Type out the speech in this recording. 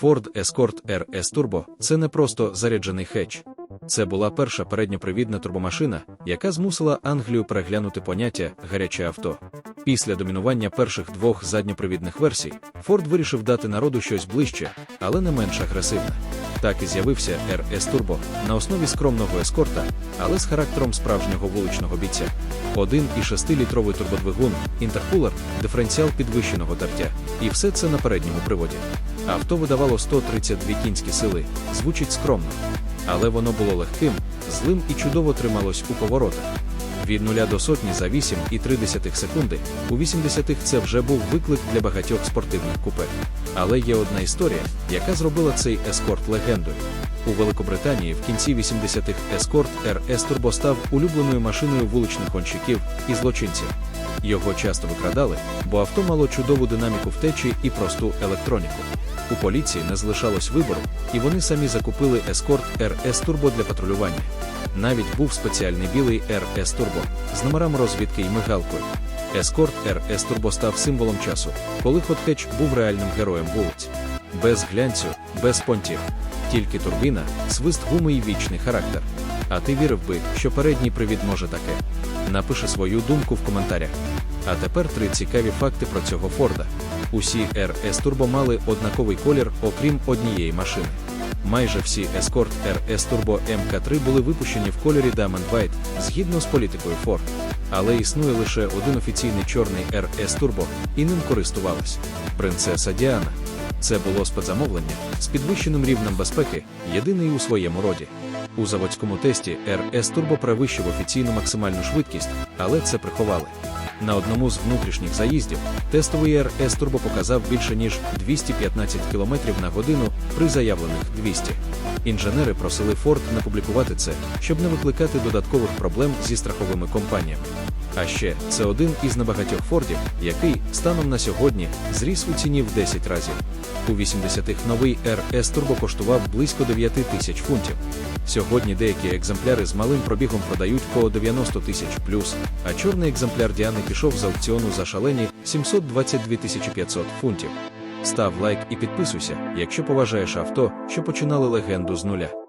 Ford Escort RS Turbo це не просто заряджений хетч. Це була перша передньопривідна турбомашина, яка змусила Англію переглянути поняття гаряче авто. Після домінування перших двох задньопривідних версій, Ford вирішив дати народу щось ближче, але не менш агресивне. Так і з'явився RS Turbo на основі скромного ескорта, але з характером справжнього вуличного бійця. 1,6-літровий турбодвигун, інтеркулер, диференціал підвищеного тертя. І все це на передньому приводі. Авто видавало 132 кінські сили, звучить скромно. Але воно було легким, злим і чудово трималось у поворотах. Від нуля до сотні за 8,3 секунди, у 80-х це вже був виклик для багатьох спортивних купе. Але є одна історія, яка зробила цей ескорт легендою. У Великобританії в кінці 80-х ескорт RS Turbo став улюбленою машиною вуличних гонщиків і злочинців. Його часто викрадали, бо авто мало чудову динаміку втечі і просту електроніку. У поліції не залишалось вибору, і вони самі закупили ескорт RS Turbo для патрулювання. Навіть був спеціальний білий RS Turbo з номерами розвідки і мигалкою. Ескорт RS Turbo став символом часу, коли Хотхеч був реальним героєм вулиць. Без глянцю, без понтів, тільки турбіна, свист гуми і вічний характер. А ти вірив би, що передній привід може таке? Напиши свою думку в коментарях. А тепер три цікаві факти про цього Форда. Усі RS Turbo мали однаковий колір, окрім однієї машини. Майже всі Escort RS Turbo MK3 були випущені в кольорі Diamond White згідно з політикою Ford. Але існує лише один офіційний чорний RS Turbo, і ним користувалась принцеса Діана. Це було спецзамовлення з підвищеним рівнем безпеки, єдиний у своєму роді. У заводському тесті RS Turbo перевищив офіційну максимальну швидкість, але це приховали. На одному з внутрішніх заїздів тестовий RS Turbo показав більше ніж 215 км на годину при заявлених 200. Інженери просили Ford не публікувати це, щоб не викликати додаткових проблем зі страховими компаніями. А ще це один із небагатьох Фордів, який станом на сьогодні зріс у ціні в 10 разів. У 80-х новий RS Turbo коштував близько 9 тисяч фунтів. Сьогодні деякі екземпляри з малим пробігом продають по 90 тисяч плюс, а чорний екземпляр Діани пішов з аукціону за шалені 722 тисячі 500 фунтів. Став лайк і підписуйся, якщо поважаєш авто, що починали легенду з нуля.